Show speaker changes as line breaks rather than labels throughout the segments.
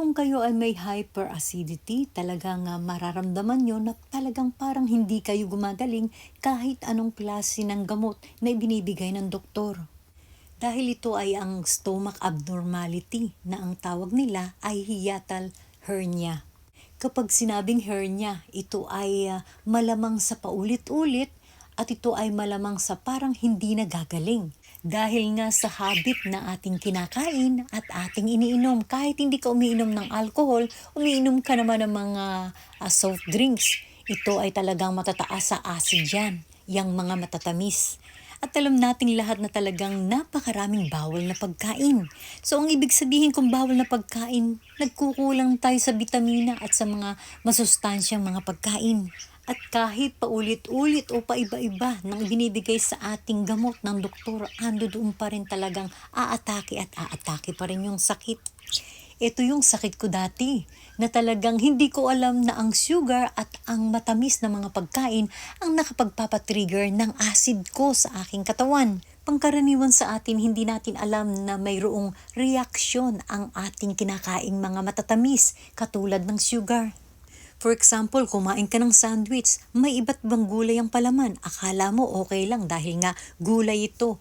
Kung kayo ay may hyperacidity, talagang ah, mararamdaman nyo na talagang parang hindi kayo gumagaling kahit anong klase ng gamot na ibinibigay ng doktor. Dahil ito ay ang stomach abnormality na ang tawag nila ay hiatal hernia. Kapag sinabing hernia, ito ay ah, malamang sa paulit-ulit at ito ay malamang sa parang hindi nagagaling. Dahil nga sa habit na ating kinakain at ating iniinom, kahit hindi ka umiinom ng alcohol, umiinom ka naman ng mga ah, soft drinks. Ito ay talagang matataas sa acid yan, yang mga matatamis. At alam nating lahat na talagang napakaraming bawal na pagkain. So ang ibig sabihin kung bawal na pagkain, nagkukulang tayo sa bitamina at sa mga masustansyang mga pagkain. At kahit paulit-ulit o paiba-iba ng binibigay sa ating gamot ng doktor, ando doon pa rin talagang aatake at aatake pa rin yung sakit. Ito yung sakit ko dati, na talagang hindi ko alam na ang sugar at ang matamis na mga pagkain ang nakapagpapatrigger ng acid ko sa aking katawan. Pangkaraniwan sa atin, hindi natin alam na mayroong reaksyon ang ating kinakaing mga matatamis katulad ng sugar. For example, kumain ka ng sandwich, may iba't ibang gulay ang palaman. Akala mo okay lang dahil nga gulay ito.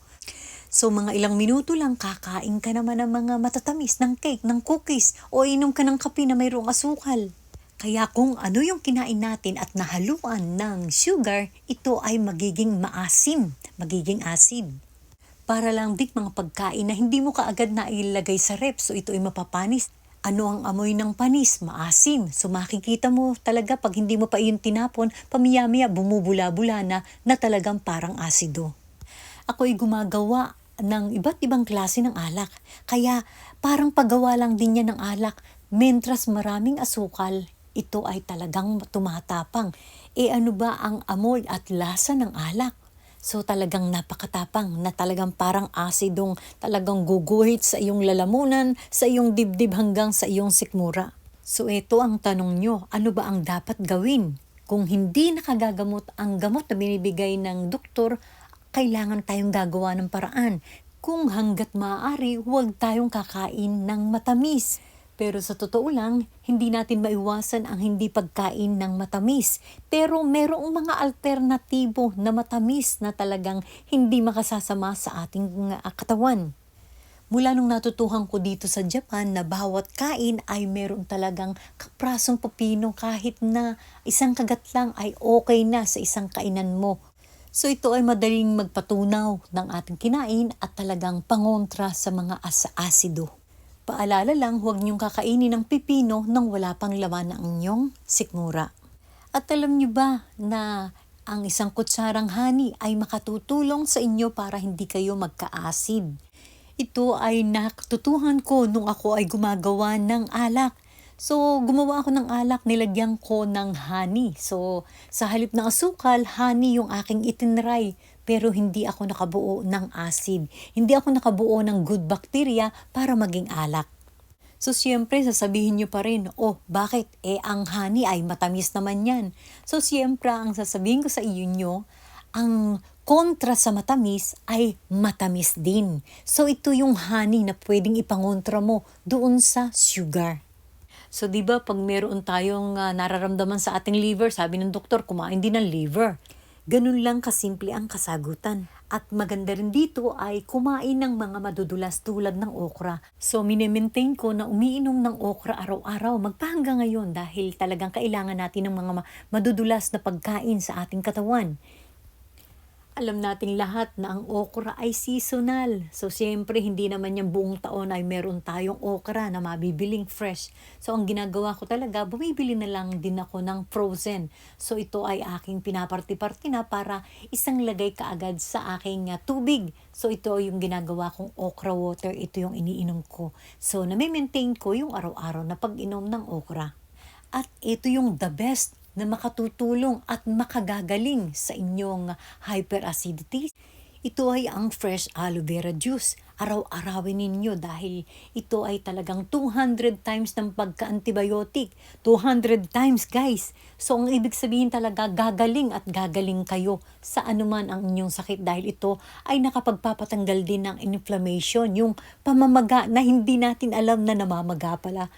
So mga ilang minuto lang kakain ka naman ng mga matatamis, ng cake, ng cookies, o inom ka ng kape na mayroong asukal. Kaya kung ano yung kinain natin at nahaluan ng sugar, ito ay magiging maasim, magiging acid. Para lang dik mga pagkain na hindi mo kaagad na sa rep, so ito ay mapapanis. Ano ang amoy ng panis? Maasim. So makikita mo talaga pag hindi mo pa iyon tinapon, pamiyamaya bumubula-bula na na talagang parang asido. Ako'y gumagawa ng iba't ibang klase ng alak. Kaya parang paggawa lang din niya ng alak. Mentras maraming asukal, ito ay talagang tumatapang. E ano ba ang amoy at lasa ng alak? So talagang napakatapang na talagang parang asidong talagang guguhit sa iyong lalamunan, sa iyong dibdib hanggang sa iyong sikmura. So ito ang tanong nyo, ano ba ang dapat gawin? Kung hindi nakagagamot ang gamot na binibigay ng doktor, kailangan tayong gagawa ng paraan. Kung hanggat maaari, huwag tayong kakain ng matamis. Pero sa totoo lang, hindi natin maiwasan ang hindi pagkain ng matamis. Pero merong mga alternatibo na matamis na talagang hindi makasasama sa ating uh, katawan. Mula nung natutuhan ko dito sa Japan na bawat kain ay meron talagang kaprasong pepino kahit na isang kagat lang ay okay na sa isang kainan mo. So ito ay madaling magpatunaw ng ating kinain at talagang pangontra sa mga asa-asido. Paalala lang, huwag niyong kakainin ng pipino nang wala pang laman ng inyong sikmura. At alam niyo ba na ang isang kutsarang honey ay makatutulong sa inyo para hindi kayo magka-acid. Ito ay natutuhan ko nung ako ay gumagawa ng alak. So, gumawa ako ng alak, nilagyan ko ng honey. So, sa halip ng asukal, honey yung aking itinry pero hindi ako nakabuo ng acid. Hindi ako nakabuo ng good bacteria para maging alak. So, siyempre, sasabihin nyo pa rin, oh, bakit? Eh, ang honey ay matamis naman yan. So, siyempre, ang sasabihin ko sa iyo nyo, ang kontra sa matamis ay matamis din. So, ito yung honey na pwedeng ipangontra mo doon sa sugar. So, di ba pag meron tayong uh, nararamdaman sa ating liver, sabi ng doktor, kumain din ng liver. Ganun lang kasimple ang kasagutan. At maganda rin dito ay kumain ng mga madudulas tulad ng okra. So minimaintain ko na umiinom ng okra araw-araw magpahangga ngayon dahil talagang kailangan natin ng mga madudulas na pagkain sa ating katawan. Alam nating lahat na ang okra ay seasonal. So, siyempre, hindi naman yung buong taon ay meron tayong okra na mabibiling fresh. So, ang ginagawa ko talaga, bumibili na lang din ako ng frozen. So, ito ay aking pinaparti-parti na para isang lagay kaagad sa aking uh, tubig. So, ito yung ginagawa kong okra water. Ito yung iniinom ko. So, nami-maintain ko yung araw-araw na pag-inom ng okra. At ito yung the best na makatutulong at makagagaling sa inyong hyperacidity. Ito ay ang fresh aloe vera juice. Araw-arawin ninyo dahil ito ay talagang 200 times ng pagka-antibiotic. 200 times guys. So ang ibig sabihin talaga gagaling at gagaling kayo sa anuman ang inyong sakit dahil ito ay nakapagpapatanggal din ng inflammation. Yung pamamaga na hindi natin alam na namamaga pala.